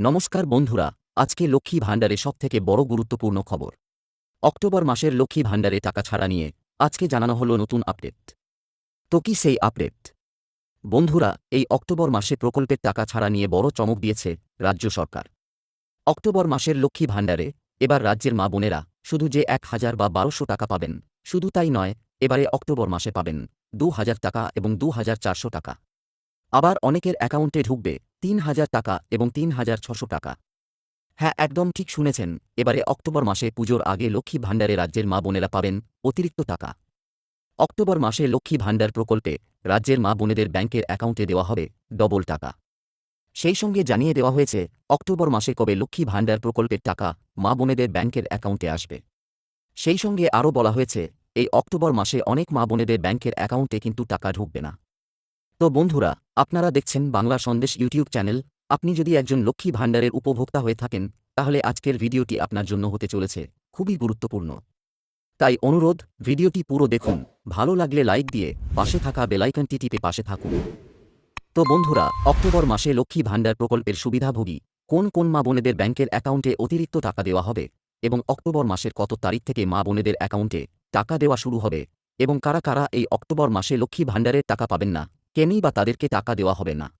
নমস্কার বন্ধুরা, আজকে লক্ষ্মী ভাণ্ডারে সবথেকে বড় গুরুত্বপূর্ণ খবর। অক্টোবর মাসের লক্ষ্মী ভাণ্ডারে টাকা ছাড়া নিয়ে আজকে জানানো হলো নতুন আপডেট। তো কি সেই আপডেট? বন্ধুরা, এই অক্টোবর মাসে প্রকল্পের টাকা ছাড়া নিয়ে বড় চমক দিয়েছে রাজ্য সরকার। অক্টোবর মাসের লক্ষ্মী ভাণ্ডারে এবার রাজ্যের মা বোনেরা শুধু যে এক হাজার বা বারোশো টাকা পাবেন, শুধু তাই নয়, এবারে অক্টোবর মাসে পাবেন দু হাজার টাকা এবং দু হাজার চারশো টাকা। আবার অনেকের অ্যাকাউন্টে ঢুকবে তিন হাজার টাকা এবং তিন হাজার ছশো টাকা। হ্যাঁ একদম ঠিক শুনেছেন, এবারে অক্টোবর মাসে পুজোর আগে লক্ষ্মী ভাণ্ডারে রাজ্যের মা বোনেরা পাবেন অতিরিক্ত টাকা। অক্টোবর মাসে লক্ষ্মী ভাণ্ডার প্রকল্পে রাজ্যের মা বোনেদের ব্যাংকের অ্যাকাউন্টে দেওয়া হবে ডবল টাকা। সেই সঙ্গে জানিয়ে দেওয়া হয়েছে, অক্টোবর মাসে কবে লক্ষ্মী ভাণ্ডার প্রকল্পের টাকা মা বোনেদের ব্যাংকের অ্যাকাউন্টে আসবে। সেই সঙ্গে আরও বলা হয়েছে, এই অক্টোবর মাসে অনেক মা বোনেদের ব্যাংকের অ্যাকাউন্টে কিন্তু টাকা ঢুকবে না। তো বন্ধুরা, আপনারা দেখছেন বাংলা সন্দেশ ইউটিউব চ্যানেল। আপনি যদি একজন লক্ষ্মী ভাণ্ডারের উপভোক্তা হয়ে থাকেন, তাহলে আজকের ভিডিওটি আপনার জন্য হতে চলেছে, খুবই গুরুত্বপূর্ণ। তাই অনুরোধ, ভিডিওটি পুরো দেখুন, ভালো লাগলে লাইক দিয়ে পাশে থাকা বেলাইকনটি টিপে পাশে থাকুন। তো বন্ধুরা, অক্টোবর মাসে লক্ষ্মী ভাণ্ডার প্রকল্পের সুবিধাভোগী কোন কোন মা বোনেদের ব্যাংকের অ্যাকাউন্টে অতিরিক্ত টাকা দেওয়া হবে এবং অক্টোবর মাসের কত তারিখ থেকে মা বোনেদের অ্যাকাউন্টে টাকা দেওয়া শুরু হবে এবং কারা কারা এই অক্টোবর মাসে লক্ষ্মী ভাণ্ডারের টাকা পাবেন না? কেনই বা তাদেরকে টাকা দেওয়া হবে না?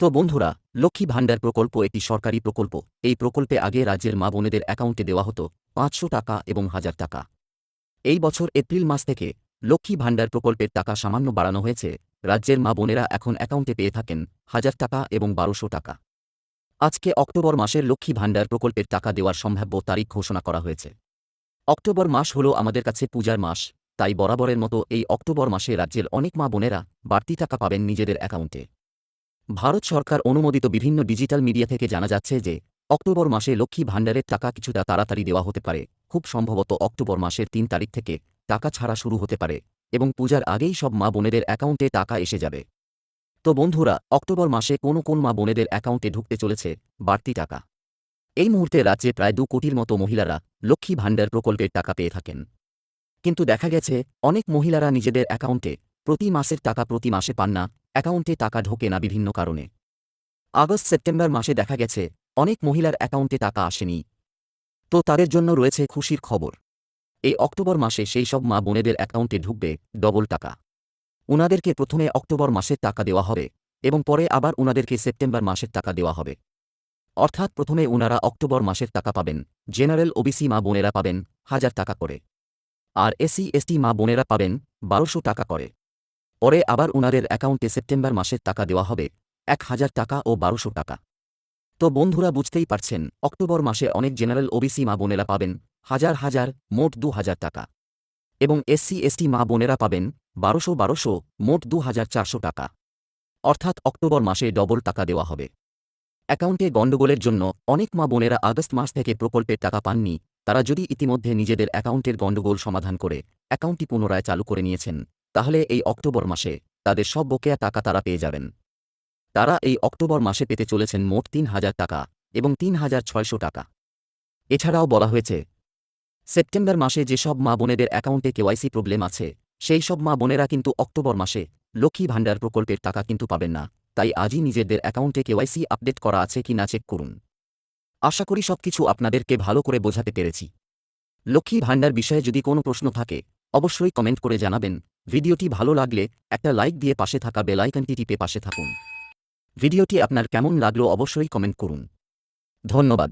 তো বন্ধুরা, লক্ষ্মী ভাণ্ডার প্রকল্প একটি সরকারি প্রকল্প। এই প্রকল্পে আগে রাজ্যের মা বোনেদের অ্যাকাউন্টে দেওয়া হতো পাঁচশো টাকা এবং হাজার টাকা। এই বছর এপ্রিল মাস থেকে লক্ষ্মী ভাণ্ডার প্রকল্পের টাকা সামান্য বাড়ানো হয়েছে। রাজ্যের মা বোনেরা এখন অ্যাকাউন্টে পেয়ে থাকেন হাজার টাকা এবং বারোশো টাকা। আজকে অক্টোবর মাসের লক্ষ্মী ভাণ্ডার প্রকল্পের টাকা দেওয়ার সম্ভাব্য তারিখ ঘোষণা করা হয়েছে। অক্টোবর মাস হল আমাদের কাছে পূজার মাস। তাই বরাবরের মতো এই অক্টোবর মাসে রাজ্যের অনেক মা বোনেরা বাড়তি টাকা পাবেন নিজেদের অ্যাকাউন্টে। ভারত সরকার অনুমোদিত বিভিন্ন ডিজিটাল মিডিয়া থেকে জানা যাচ্ছে যে, অক্টোবর মাসে লক্ষ্মী ভাণ্ডারের টাকা কিছুটা তাড়াতাড়ি দেওয়া হতে পারে। খুব সম্ভবত অক্টোবর মাসের তিন তারিখ থেকে টাকা ছাড়া শুরু হতে পারে এবং পূজার আগেই সব মা বোনেদের অ্যাকাউন্টে টাকা এসে যাবে। তো বন্ধুরা, অক্টোবর মাসে কোন কোন মা বোনেদের অ্যাকাউন্টে ঢুকতে চলেছে বাড়তি টাকা? এই মুহূর্তে রাজ্যে প্রায় দু কোটির মতো মহিলারা লক্ষ্মী ভাণ্ডার প্রকল্পের টাকা পেয়ে থাকেন। কিন্তু দেখা গেছে, অনেক মহিলারা নিজেদের অ্যাকাউন্টে প্রতি মাসের টাকা প্রতি মাসে পান না, অ্যাকাউন্টে টাকা ঢোকে না বিভিন্ন কারণে। আগস্ট সেপ্টেম্বর মাসে দেখা গেছে, অনেক মহিলার অ্যাকাউন্টে টাকা আসেনি। তো তাদের জন্য রয়েছে খুশির খবর। এই অক্টোবর মাসে সেই সব মা বোনেদের অ্যাকাউন্টে ঢুকবে ডবল টাকা। উনাদেরকে প্রথমে অক্টোবর মাসের টাকা দেওয়া হবে এবং পরে আবার উনাদেরকে সেপ্টেম্বর মাসের টাকা দেওয়া হবে। অর্থাৎ প্রথমে উনারা অক্টোবর মাসের টাকা পাবেন, জেনারেল ওবিসি মা বোনেরা পাবেন হাজার টাকা করে। আর এসসি এসটি মা বোনেরা পাবেন বারোশো টাকা করে। পরে আবার উনাদের অ্যাকাউন্টে সেপ্টেম্বর মাসের টাকা দেওয়া হবে, এক হাজার টাকা ও বারোশো টাকা। তো বন্ধুরা বুঝতেই পারছেন, অক্টোবর মাসে অনেক জেনারেল ওবিসি মা বোনেরা পাবেন হাজার হাজার, মোট দু হাজার টাকা। এবং এসসি, এসটি মা বোনেরা পাবেন বারোশো বারোশো, মোট দু হাজার চারশো টাকা। অর্থাৎ অক্টোবর মাসে ডবল টাকা দেওয়া হবে। অ্যাকাউন্টে গণ্ডগোলের জন্য অনেক মা বোনেরা আগস্ট মাস থেকে প্রকল্পের টাকা পাননি তারা যদি ইতিমধ্যে নিজেদের অ্যাকাউন্টের গণ্ডগোল সমাধান করে অ্যাকাউন্টটি পুনরায় চালু করে নিয়েছেন, তাহলে এই অক্টোবর মাসে তাদের সব বকেয়া টাকা তারা পেয়ে যাবেন। তারা এই অক্টোবর মাসে পেতে চলেছেন মোট তিন হাজার টাকা এবং তিন হাজার ছয়শো টাকা। এছাড়াও বলা হয়েছে, সেপ্টেম্বর মাসে যেসব মা বোনেদের অ্যাকাউন্টে কেওয়াইসি প্রবলেম আছে, সেই সব মা বোনেরা কিন্তু অক্টোবর মাসে লক্ষ্মী ভাণ্ডার প্রকল্পের টাকা কিন্তু পাবেন না। তাই আজই নিজেদের অ্যাকাউন্টে কেওয়াইসি আপডেট করা আছে কি না চেক করুন। আশা করি সবকিছু আপনাদেরকে ভালো করে বোঝাতে পেরেছি। লক্ষ্মী ভাণ্ডার বিষয়ে যদি কোনো প্রশ্ন থাকে, অবশ্যই কমেন্ট করে জানাবেন। ভিডিওটি ভালো লাগলে একটা লাইক দিয়ে পাশে থাকা বেলাইকনটি টিপে পাশে থাকুন। ভিডিওটি আপনার কেমন লাগল অবশ্যই কমেন্ট করুন। ধন্যবাদ।